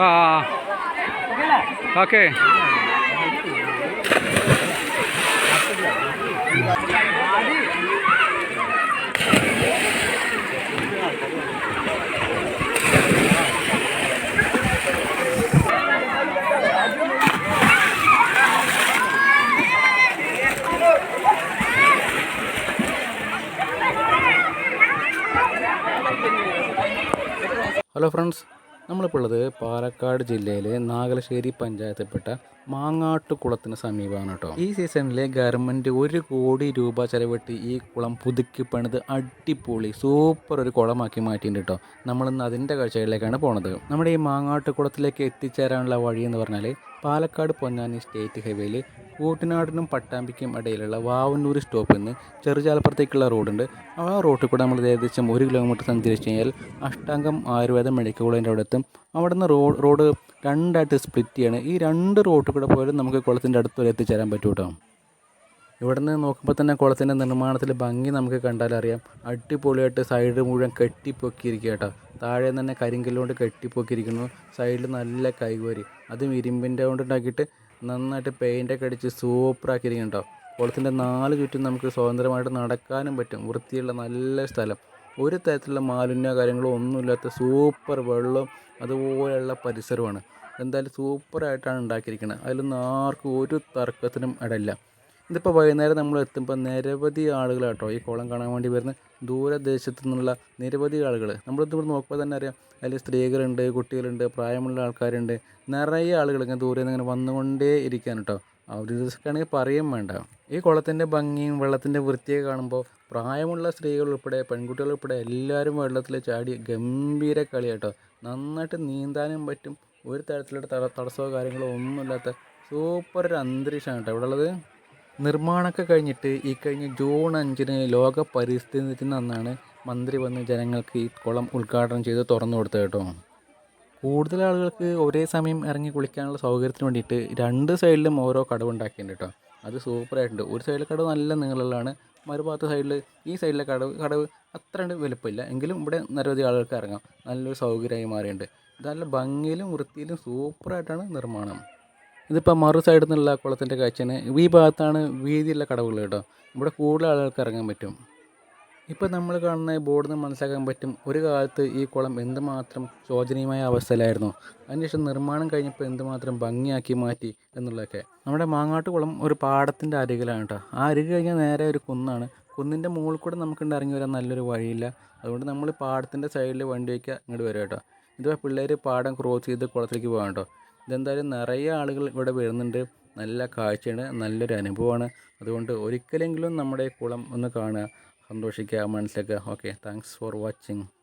ആ okay hello friends നമ്മളിപ്പോൾ ഉള്ളത് പാലക്കാട് ജില്ലയിലെ നാഗലശ്ശേരി പഞ്ചായത്തിൽപ്പെട്ട മാങ്ങാട്ടുകുളത്തിന് സമീപമാണ് കേട്ടോ. ഈ സീസണിലെ ഗവൺമെന്റ് ഒരു കോടി രൂപ ചെലവിട്ട് ഈ കുളം പുതുക്കി പണിത് അടിപൊളി സൂപ്പർ ഒരു കുളമാക്കി മാറ്റിയിട്ടുണ്ട് കേട്ടോ. നമ്മളിന്ന് അതിന്റെ കാഴ്ചകളിലേക്കാണ് പോണത്. നമ്മുടെ ഈ മാങ്ങാട്ടുകുളത്തിലേക്ക് എത്തിച്ചേരാനുള്ള വഴി എന്ന് പറഞ്ഞാൽ പാലക്കാട് പൊന്നാനി സ്റ്റേറ്റ് ഹൈവേയിൽ കൂട്ടനാടിനും പട്ടാമ്പിക്കും ഇടയിലുള്ള വാവന്നൂർ സ്റ്റോപ്പിൽ നിന്ന് ചെറുചാലപ്പുറത്തേക്കുള്ള റോഡുണ്ട്. ആ റോഡിൽ കൂടെ നമ്മൾ ഏകദേശം ഒരു കിലോമീറ്റർ സഞ്ചരിച്ച് കഴിഞ്ഞാൽ അഷ്ടാംഗം ആയുർവേദ മെഡിക്കൽ കോളേജിന്റെ അവിടെ എത്തും. അവിടെ നിന്ന് റോഡ് റോഡ് രണ്ടായിട്ട് സ്പ്ലിറ്റ് ചെയ്യാണ്. ഈ രണ്ട് റോഡിൽ കൂടെ പോയാലും നമുക്ക് കുളത്തിന്റെ അടുത്ത് വരെ എത്തിച്ചേരാൻ പറ്റും കേട്ടോ ഇവിടെ നിന്ന് നോക്കുമ്പോൾ തന്നെ കുളത്തിന്റെ നിർമ്മാണത്തിൽ ഭംഗി നമുക്ക് കണ്ടാലറിയാം അടിപൊളിയായിട്ട് സൈഡ് മുഴുവൻ കെട്ടിപ്പൊക്കിയിരിക്കുക കേട്ടോ താഴെ തന്നെ കരിങ്കല്ലുകൊണ്ട് കെട്ടിപ്പൊക്കിയിരിക്കുന്നു. സൈഡിൽ നല്ല കൈകോരി. അതും ഇരുമ്പിന്റെ കൊണ്ട് ഉണ്ടാക്കിയിട്ട് നന്നായിട്ട് പെയിന്റൊക്കെ അടിച്ച് സൂപ്പറാക്കിയിരിക്കും കേട്ടോ കുളത്തിന്റെ നാല് ചുറ്റും നമുക്ക് സ്വതന്ത്രമായിട്ട് നടക്കാനും പറ്റും. വൃത്തിയുള്ള നല്ല സ്ഥലം. ഒരു തരത്തിലുള്ള മാലിന്യ കാര്യങ്ങളോ ഒന്നുമില്ലാത്ത സൂപ്പർ വെള്ളവും അതുപോലെയുള്ള പരിസരമാണ്. എന്തായാലും സൂപ്പറായിട്ടാണ് ഉണ്ടാക്കിയിരിക്കുന്നത്. അതിലൊന്നും ആർക്കും ഒരു തർക്കത്തിനും ഇടയില്ല. ഇതിപ്പോൾ വൈകുന്നേരം നമ്മൾ എത്തുമ്പോൾ നിരവധി ആളുകളാട്ടോ ഈ കുളം കാണാൻ വേണ്ടി വരുന്ന ദൂരദേശത്തു നിന്നുള്ള നിരവധി ആളുകൾ നമ്മളിത് ഇവിടെ നോക്കുമ്പോൾ തന്നെ അറിയാം. അതിൽ സ്ത്രീകളുണ്ട് കുട്ടികളുണ്ട് പ്രായമുള്ള ആൾക്കാരുണ്ട്. നിറയെ ആളുകൾ ഇങ്ങനെ ദൂരെ നിന്ന് ഇങ്ങനെ വന്നുകൊണ്ടേ ഇരിക്കാൻ കേട്ടോ അവർ ദിവസമൊക്കെയാണെങ്കിൽ പറയും വേണ്ട. ഈ കുളത്തിന്റെ ഭംഗിയും വെള്ളത്തിന്റെ വൃത്തിയൊക്കെ കാണുമ്പോൾ പ്രായമുള്ള സ്ത്രീകൾ ഉൾപ്പെടെ പെൺകുട്ടികൾ ഉൾപ്പെടെ എല്ലാവരും വെള്ളത്തിൽ ചാടി ഗംഭീര കളിയാട്ടോ. നന്നായിട്ട് നീന്താനും പറ്റും. ഒരു തരത്തിലുള്ള തട- തടസ്സമോ കാര്യങ്ങളോ ഒന്നുമില്ലാത്ത സൂപ്പർ ഒരു അന്തരീക്ഷമാണ് കേട്ടോ ഇവിടെ ഉള്ളത് നിർമ്മാണമൊക്കെ കഴിഞ്ഞിട്ട് ഈ കഴിഞ്ഞ ജൂൺ അഞ്ചിന് ലോക പരിസ്ഥിതി ദിനം അന്നാണ് മന്ത്രി വന്ന് ജനങ്ങൾക്ക് ഈ കുളം ഉദ്ഘാടനം ചെയ്ത് തുറന്നു കൊടുത്തത് കേട്ടോ. കൂടുതൽ ആളുകൾക്ക് ഒരേ സമയം ഇറങ്ങി കുളിക്കാനുള്ള സൗകര്യത്തിന് വേണ്ടിയിട്ട് രണ്ട് സൈഡിലും ഓരോ കടവ് ഉണ്ടാക്കിയിട്ടുണ്ട് കേട്ടോ. അത് സൂപ്പറായിട്ടുണ്ട് ഒരു സൈഡിലെ കടവ് നല്ല നീളമുള്ളതാണ് മറുഭാഗത്ത് സൈഡിൽ ഈ സൈഡിലെ കടവ് കടവ് അത്രണ്ട് വലുപ്പമില്ല. എങ്കിലും ഇവിടെ നിരവധി ആളുകൾക്ക് ഇറങ്ങാം. നല്ലൊരു സൗകര്യമായി മാറിയിട്ടുണ്ട്. നല്ല ഭംഗിയിലും വൃത്തിയിലും സൂപ്പറായിട്ടാണ് നിർമ്മാണം. ഇതിപ്പോൾ മറു സൈഡിൽ നിന്നുള്ള കുളത്തിന്റെ കാഴ്ചയാണ്. ഈ ഭാഗത്താണ് വീതിയുള്ള കടവുകൾ കേട്ടോ. ഇവിടെ കൂടുതൽ ആളുകൾക്ക് ഇറങ്ങാൻ പറ്റും. ഇപ്പോൾ നമ്മൾ കാണുന്ന ബോർഡിൽ നിന്ന് മനസ്സിലാക്കാൻ പറ്റും ഒരു കാലത്ത് ഈ കുളം എന്തുമാത്രം ശോചനീയമായ അവസ്ഥയിലായിരുന്നു. അതിനുശേഷം നിർമ്മാണം കഴിഞ്ഞപ്പോൾ എന്തുമാത്രം ഭംഗിയാക്കി മാറ്റി എന്നുള്ളതൊക്കെ. നമ്മുടെ മാങ്ങാട്ട് കുളം ഒരു പാടത്തിന്റെ അരികിലാണ് കേട്ടോ. ആ അരിക് കഴിഞ്ഞാൽ നേരെ ഒരു കുന്നാണ്. കുന്നിന്റെ മുകളിൽ കൂടെ നമുക്കുണ്ട് ഇറങ്ങി വരാൻ നല്ലൊരു വഴിയില്ല. അതുകൊണ്ട് നമ്മൾ പാടത്തിന്റെ സൈഡിൽ വണ്ടി വയ്ക്കുക ഇങ്ങോട്ട് വരും കേട്ടോ. ഇതുപോലെ പിള്ളേർ പാടം ക്രോസ് ചെയ്ത് കുളത്തിലേക്ക് പോകാം കേട്ടോ. ഇതെന്തായാലും നിറയെ ആളുകൾ ഇവിടെ വരുന്നുണ്ട്. നല്ല കാഴ്ചയാണ് നല്ലൊരു അനുഭവമാണ്. അതുകൊണ്ട് ഒരിക്കലെങ്കിലും നമ്മുടെ കുളം ഒന്ന് കാണുക സന്തോഷിക്കുക മനസ്സിലാക്കുക. Okay thanks for watching